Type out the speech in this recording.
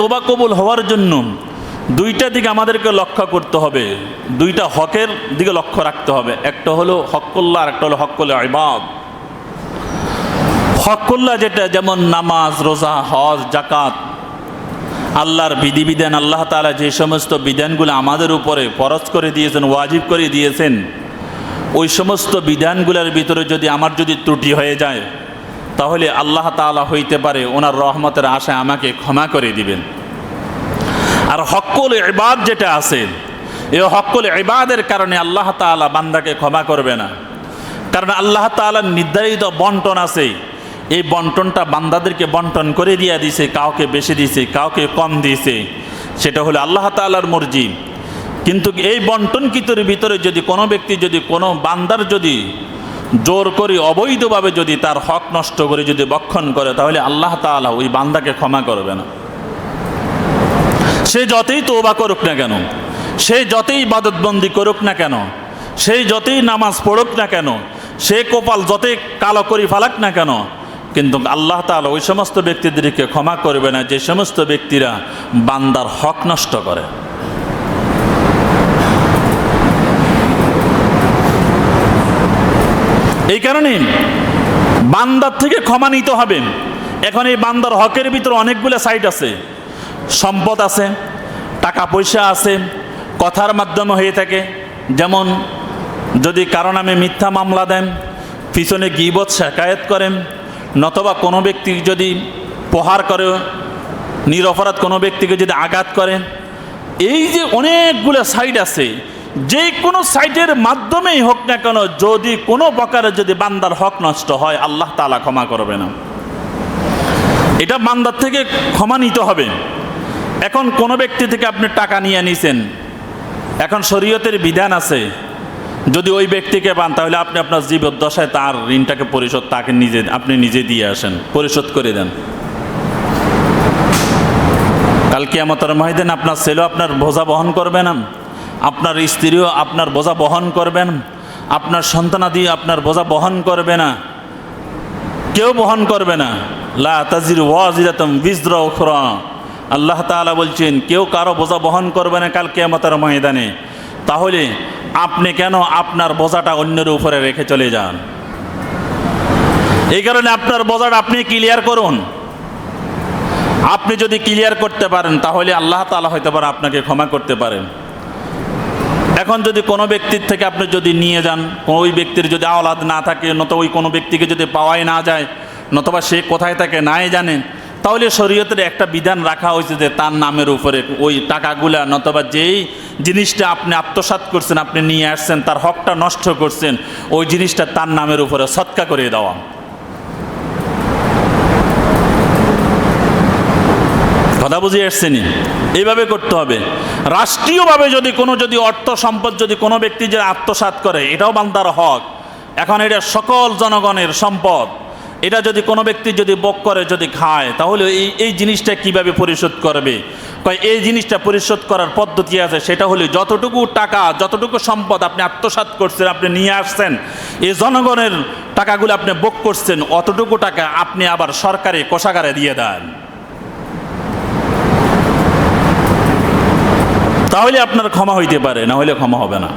তোবা কবুল হওয়ার জন্য দুইটা দিকে আমাদেরকে লক্ষ্য করতে হবে। দুইটা হকের দিকে লক্ষ্য রাখতে হবে। একটা হলো হকল্লা আর একটা হলো হকল ইবাদ। হকল্লা যেটা, যেমন নামাজ, রোজা, হজ জাকাত আল্লাহর বিধিবিধান, আল্লাহ তাআলা যে সমস্ত বিধানগুলো আমাদের উপরে ফরজ করে দিয়েছেন, ওয়াজিব করে দিয়েছেন, ওই সমস্ত বিধানগুলোর ভিতরে যদি আমার যদি ত্রুটি হয়ে যায় তাহলে আল্লাহ তাআলা হইতে পারে ওনার রহমতের আশায় আমাকে ক্ষমা করে দিবেন। আর হক্কল এবাদ যেটা আছে, এ হক্কল এবাদের কারণে আল্লাহ তাআলা বান্দাকে ক্ষমা করবে না। কারণ আল্লাহ তাআলার নির্ধারিত বন্টন আছে, এই বন্টনটা বান্দাদেরকে বন্টন করে দিয়া দিছে, কাউকে বেশি দিছে, কাউকে কম দিয়েছে সেটা হলো আল্লাহ তাআলার মর্জি। কিন্তু এই বন্টনকৃতর ভিতরে যদি কোনো ব্যক্তি, যদি কোনো বান্দার যদি জোর করে, অবৈধভাবে যদি তার হক নষ্ট করে যদি বক্ষণ করে, তাহলে আল্লাহ তাআলা ওই বান্দাকে ক্ষমা করবে না। সে যতই তোবা করুক না কেন, সে যতই বাদতবন্দি করুক না কেন, সে যতই নামাজ পড়ুক না কেন, সে কপাল যতই কালো করি ফালাক না কেন, কিন্তু আল্লাহ তাআলা ওই সমস্ত ব্যক্তিদেরকে ক্ষমা করবে না, যে সমস্ত ব্যক্তিরা বান্দার হক নষ্ট করে। এই কারণে বান্দার থেকে ক্ষমা নিতে হবে। এখন এই বান্দার হকের ভিতরে অনেকগুলো সাইট আছে। সম্পদ আছে, টাকা পয়সা আছে, কথার মাধ্যমে হয়ে থাকে। যেমন যদি কারণ আমি মিথ্যা মামলা দেন, পিছনে গিবত, শেকায়ত করেন, নতবা কোনো ব্যক্তি যদি প্রহার করে, নিরপরাধ কোনো ব্যক্তিকে যদি আঘাত করে, এই যে অনেকগুলো সাইড আছে যে কোনো সাইডের মাধ্যমেই হোক না কেন, যদি কোনো প্রকারে যদি বান্দার হক নষ্ট হয়, আল্লাহ তালা ক্ষমা করবে না। এটা বান্দার থেকে ক্ষমা নিতে হবে। এখন কোনো ব্যক্তি থেকে আপনি টাকা নিয়ে নিছেন, এখন শরীয়তের বিধান আছে, যদি ওই ব্যক্তিকে পান, তাহলে আপনি আপনার জীবদ্দশায় তার ঋণটাকে পরিশোধ, তাকে নিজে, আপনি নিজে দিয়ে আসেন, পরিশোধ করে দেন। কালকে আমাদের মহিদিন আপনার ছেলেও আপনার বোঝা বহন করবে না? আপনার স্ত্রীও আপনার বোঝা বহন করবেন আপনার সন্তানাদি আপনার বোঝা বহন করবে না। কেউ বহন করবে না। লা তাজির ওয়াজিরাতম বিজরা উখরা। আল্লাহ তাআলা বলছেন, কেউ কারও বোঝা বহন করবে না কাল কেয়ামতের ময়দানে। তাহলে আপনি কেন আপনার বোঝাটা অন্যের উপরে রেখে চলে যান? এই কারণে আপনার বোঝাটা আপনি ক্লিয়ার করুন। আপনি যদি ক্লিয়ার করতে পারেন, তাহলে আল্লাহ তাআলা হয়তো পারে আপনাকে ক্ষমা করতে পারেন। এখন যদি কোনো ব্যক্তির থেকে আপনি যদি নিয়ে যান, ওই ব্যক্তির যদি আওলাদ না থাকে নত ওই কোনো ব্যক্তিকে যদি পাওয়াই না যায় নতবা সে কোথায় থাকে নাই জানেন তাহলে শরীয়তের একটা বিধান রাখা হয়েছে যে তার নামের উপরে ওই টাকাগুলা নতবা যেই জিনিসটা আপনি আত্মসাৎ করছেন, আপনি নিয়ে আসছেন, তার হকটা নষ্ট করছেন, ওই জিনিসটা তার নামের উপরে সৎকা করে দেওয়া। কথা বুঝিয়ে আসছেনি এইভাবে করতে হবে। রাষ্ট্রীয়ভাবে যদি কোনো যদি অর্থ সম্পদ যদি কোনো ব্যক্তি যে আত্মসাৎ করে, এটাও বান্দার হক। এখন এটা সকল জনগণের সম্পদ। এটা যদি কোনো ব্যক্তি যদি বক করে, যদি খায়, তাহলে এই এই জিনিসটা কীভাবে পরিশোধ করবে? কয়, এই জিনিসটা পরিশোধ করার পদ্ধতি আছে, সেটা হলো যতটুকু টাকা, যতটুকু সম্পদ আপনি আত্মসাৎ করছেন, আপনি নিয়ে আসছেন, এই জনগণের টাকাগুলো আপনি বক করছেন, অতটুকু টাকা আপনি আবার সরকারি কোষাগারে দিয়ে দেন। তাহলে আপনার ক্ষমা হইতে পারে না হলে ক্ষমা হবে না।